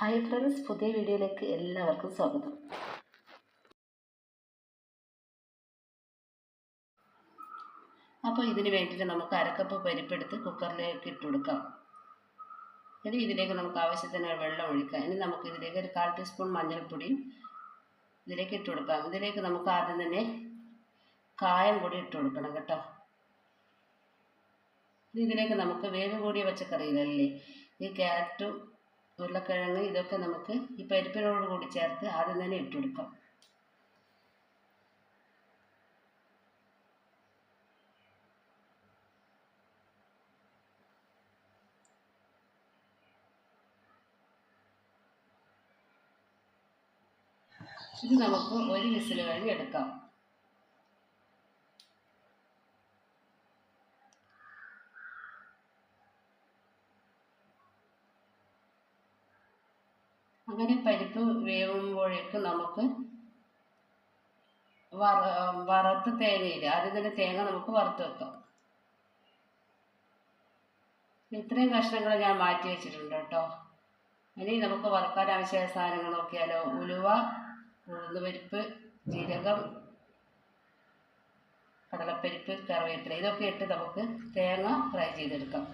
Hi friends പുതിയ വീഡിയോയിലേക്ക് എല്ലാവർക്കും സ്വാഗതം. അപ്പോൾ ഇതിന് വേണ്ടിയിട്ട് നമുക്ക് അരക്കപ്പ് പരിപ്പെടുത്ത് കുക്കറിലേക്ക് ഇട്ട് കൊടുക്കാം. ഇനി ഇതിലേക്ക് നമുക്ക് ആവശ്യത്തിന് വെള്ളം ഒഴിക്കാം. ഇനി നമുക്ക് ഇതിലേക്ക് ഒരു കാൽ ടീസ്പൂൺ മഞ്ഞൾപ്പൊടിയും ഇതിലേക്ക് ഇട്ട് കൊടുക്കാം. ഇതിലേക്ക് നമുക്ക് ആദ്യം തന്നെ കായം കൂടി ഇട്ട് കൊടുക്കണം കേട്ടോ. ഇതിലേക്ക് നമുക്ക് വേവ് കൂടിയ പച്ചക്കറികളല്ലേ? ഈ ക്യാരറ്റും ഉരുളക്കിഴങ്ങ് ഇതൊക്കെ നമുക്ക് ഈ പരിപ്പിനോട് കൂടി ചേർത്ത് ആദ്യം തന്നെ ഇട്ട് കൊടുക്കാം. ഇത് നമുക്ക് ഒരു വിസിൽ കഴിഞ്ഞ് എടുക്കാം. അങ്ങനെ പരിപ്പ് വേവുമ്പോഴേക്ക് നമുക്ക് വറ വറുത്ത തേങ്ങയില്ല ആദ്യം തന്നെ തേങ്ങ നമുക്ക് വറുത്ത് വെക്കാം. ഇത്രയും കഷ്ണങ്ങൾ ഞാൻ മാറ്റി വെച്ചിട്ടുണ്ട് കേട്ടോ. ഇനി നമുക്ക് വറുക്കാൻ ആവശ്യമായ സാധനങ്ങൾ നോക്കിയാലോ ഉലുവ ഉഴുന്നുപരിപ്പ് ജീരകം കടലപ്പരിപ്പ് കറിവേപ്പില ഇതൊക്കെ ഇട്ട് നമുക്ക് തേങ്ങ ഫ്രൈ ചെയ്തെടുക്കാം.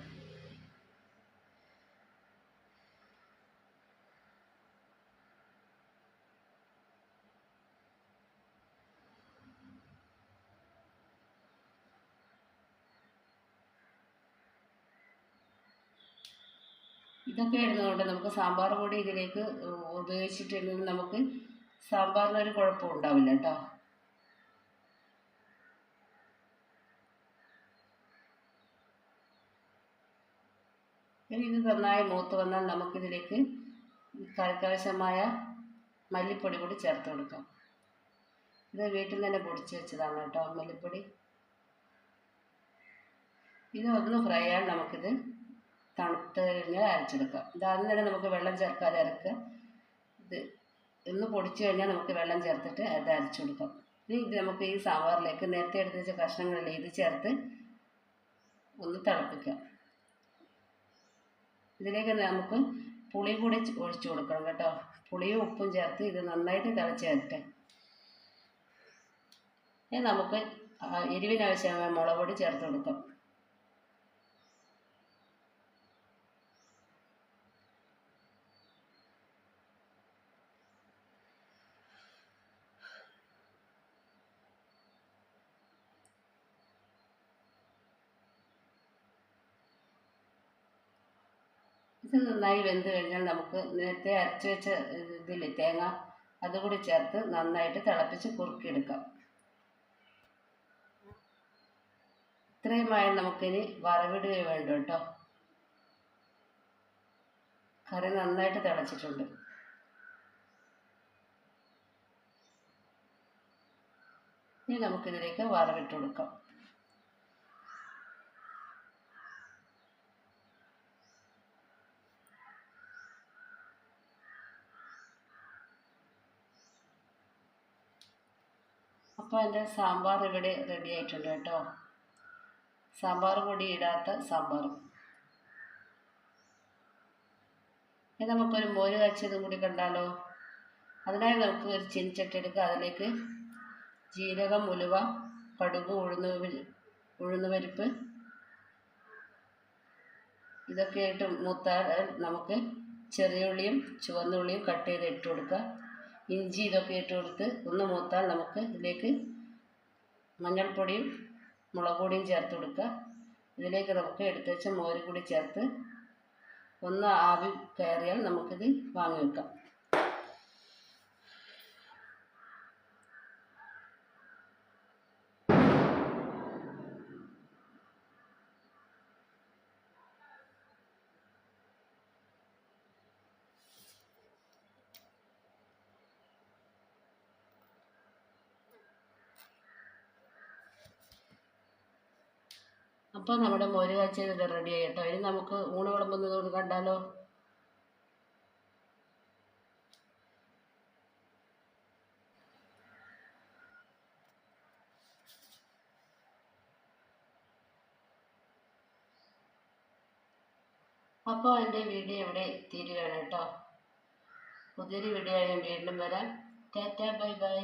ഇതൊക്കെ ഇടുന്നതുകൊണ്ട് നമുക്ക് സാമ്പാർ പൊടി ഇതിലേക്ക് ഉപയോഗിച്ചിട്ടില്ലെങ്കിൽ നമുക്ക് സാമ്പാറിനൊരു കുഴപ്പം ഉണ്ടാവില്ല കേട്ടോ. ഇനി ഇത് നന്നായി മൂത്ത് വന്നാൽ നമുക്കിതിലേക്ക് കറിക്കാവശ്യമായ മല്ലിപ്പൊടി കൂടി ചേർത്ത് കൊടുക്കാം. ഇത് വീട്ടിൽ തന്നെ പൊടിച്ച് വെച്ചതാണ് കേട്ടോ മല്ലിപ്പൊടി. ഇത് ഒന്ന് ഫ്രൈ ആയാൽ നമുക്കിത് തണുത്ത് കഴിഞ്ഞാൽ അരച്ചെടുക്കാം ഇതാദ്യം തന്നെ നമുക്ക് വെള്ളം ചേർക്കാതെ അരക്കുക. ഇത് ഒന്ന് പൊടിച്ചു കഴിഞ്ഞാൽ നമുക്ക് വെള്ളം ചേർത്തിട്ട് അത് അരച്ചു കൊടുക്കാം. ഇനി ഇത് നമുക്ക് ഈ സാമ്പാറിലേക്ക് നേരത്തെ എടുത്ത് വെച്ച കഷ്ണങ്ങളിൽ ഇത് ചേർത്ത് ഒന്ന് തിളപ്പിക്കാം ഇതിലേക്ക് നമുക്ക് പുളി കൂടി ഒഴിച്ചു കൊടുക്കണം കേട്ടോ. പുളിയും ഉപ്പും ചേർത്ത് ഇത് നന്നായിട്ട് തിളച്ച് വരട്ടെ. ഇനി നമുക്ക് എരിവിനാവശ്യമായ മുളക് പൊടി ചേർത്ത് കൊടുക്കാം. ഇത് നന്നായി വെന്ത് കഴിഞ്ഞാൽ നമുക്ക് നേരത്തെ അരച്ച് വെച്ച ഇതില്ലേ തേങ്ങ അതുകൂടി ചേർത്ത് നന്നായിട്ട് തിളപ്പിച്ച് കുറുക്കിയെടുക്കാം. ഇത്രയുമായി നമുക്കിനി വറവിടുകയോ വേണ്ട കേട്ടോ. കറി നന്നായിട്ട് തിളച്ചിട്ടുണ്ട്. ഇനി നമുക്കിതിലേക്ക് വറവിട്ട് കൊടുക്കാം. അപ്പോൾ എന്റെ സാമ്പാർ ഇവിടെ റെഡി ആയിട്ടുണ്ട് കേട്ടോ. സാമ്പാർ പൊടി ഇടാത്ത സാമ്പാർ ഇനി നമുക്കൊരു മോര് കാച്ചിയതും കൂടി കണ്ടാലോ? അതിനായി നമുക്ക് ഒരു ചീനിച്ചട്ടി എടുക്കുക അതിലേക്ക് ജീരകം ഉലുവ കടുക് ഉഴുന്ന് ഉഴുന്നുപരിപ്പ് ഇതൊക്കെ ഇട്ട് മൂത്താൽ നമുക്ക് ചെറിയ ഉള്ളിയും ചുവന്ന ഉള്ളിയും കട്ട് ചെയ്ത് ഇട്ട് കൊടുക്കുക ഇഞ്ചി ഇതൊക്കെ ഇട്ട് കൊടുത്ത് ഒന്ന് മൂത്താൽ നമുക്ക് ഇതിലേക്ക് മഞ്ഞൾപ്പൊടിയും മുളക് പൊടിയും ചേർത്ത് കൊടുക്കുക. ഇതിലേക്ക് നമുക്ക് എടുത്ത് വെച്ച മോര് കൂടി ചേർത്ത് ഒന്ന് ആവി കയറിയാൽ നമുക്കിത് വാങ്ങി വെക്കാം. അപ്പോൾ നമ്മുടെ മോര് കാച്ചിയത് റെഡി ആയി കേട്ടോ. ഇനി നമുക്ക് ഊണ് വിളമ്പുന്നത് കണ്ടാലോ? അപ്പോൾ എന്റെ വീഡിയോ ഇവിടെ തീരുകയാണ് കേട്ടോ. പുതിയൊരു വീഡിയോ ഞാൻ വീണ്ടും വരാം. Tata bye bye.